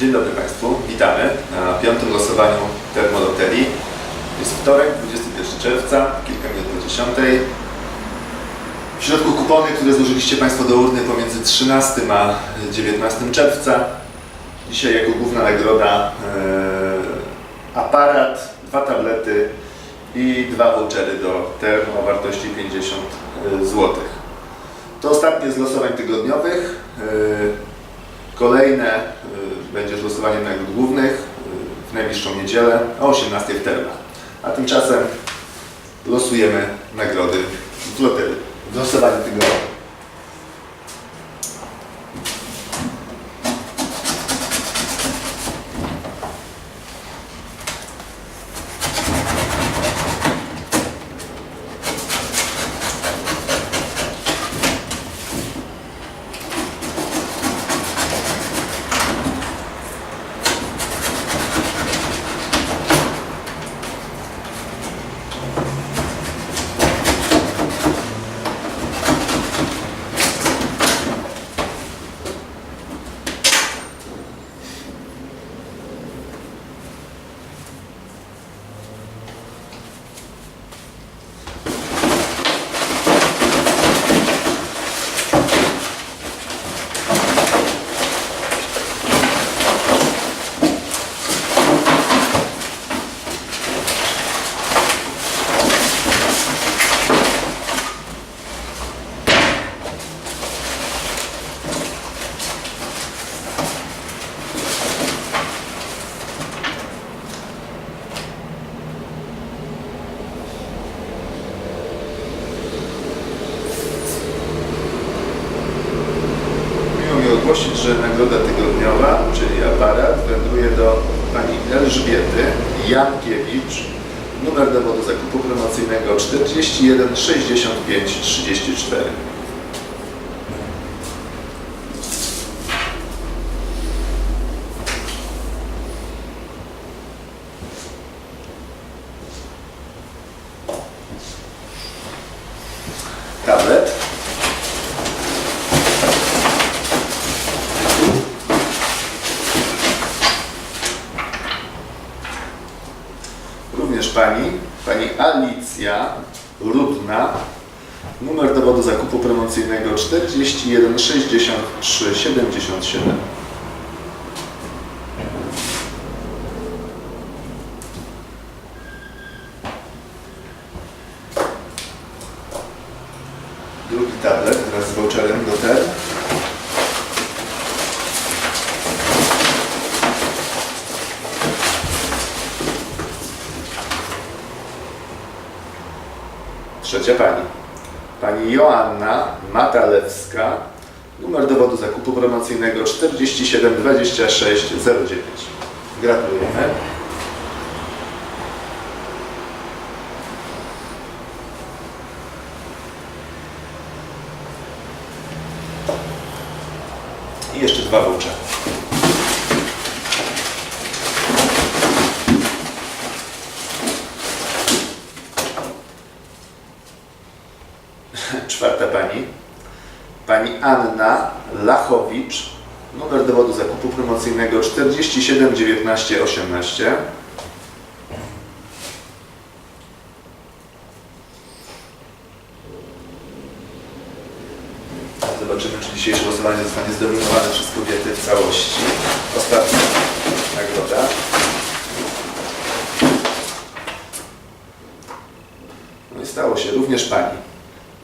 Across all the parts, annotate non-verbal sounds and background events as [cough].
Dzień dobry Państwu, witamy na piątym losowaniu Termoloterii. Jest wtorek, 21 czerwca, kilka minut po 10. W środku kupony, które złożyliście Państwo do urny pomiędzy 13 a 19 czerwca. Dzisiaj jako główna nagroda e, aparat, dwa tablety i dwa vouchery do Term o wartości 50 zł. To ostatnie z losowań tygodniowych. E, Kolejne losowaniem nagród głównych y, w najbliższą niedzielę o 18 w Termach. A tymczasem losujemy nagrody w loterii. W losowaniu tygodnia. Ogłosić, że nagroda tygodniowa, czyli aparat, wędruje do pani Elżbiety Jankiewicz. Numer dowodu zakupu promocyjnego 41 65 34. Tablet. Również pani, pani Alicja Rudna, numer dowodu zakupu promocyjnego 41 63 77. Drugi tablet wraz z voucherem do TEL. Trzecia pani. Pani Joanna Matalewska. Numer dowodu zakupu promocyjnego 47 26 09. Gratulujemy. I jeszcze dwa vouchery. [laughs] Czwarta pani. Pani Anna Lachowicz. Numer dowodu zakupu promocyjnego 47 19 18. Zobaczymy, czy dzisiejsze głosowanie zostanie zdominowane przez kobiety w całości. Ostatnia nagroda. No i stało się również pani.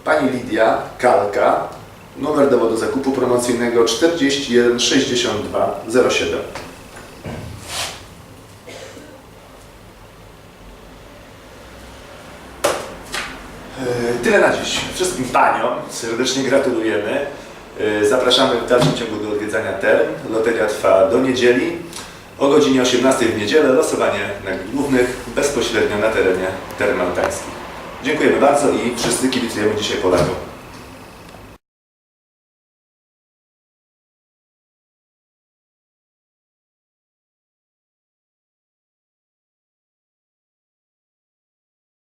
Pani Lidia Kalka, numer dowodu zakupu promocyjnego 41 62 07. E, Tyle na dziś. Wszystkim paniom serdecznie gratulujemy. E, Zapraszamy w dalszym ciągu do odwiedzania term. Loteria trwa do niedzieli. O godzinie 18 w niedzielę losowanie nagród głównych bezpośrednio na terenie term maltańskich. Dziękujemy bardzo i wszyscy kibicujemy dzisiaj Polakom.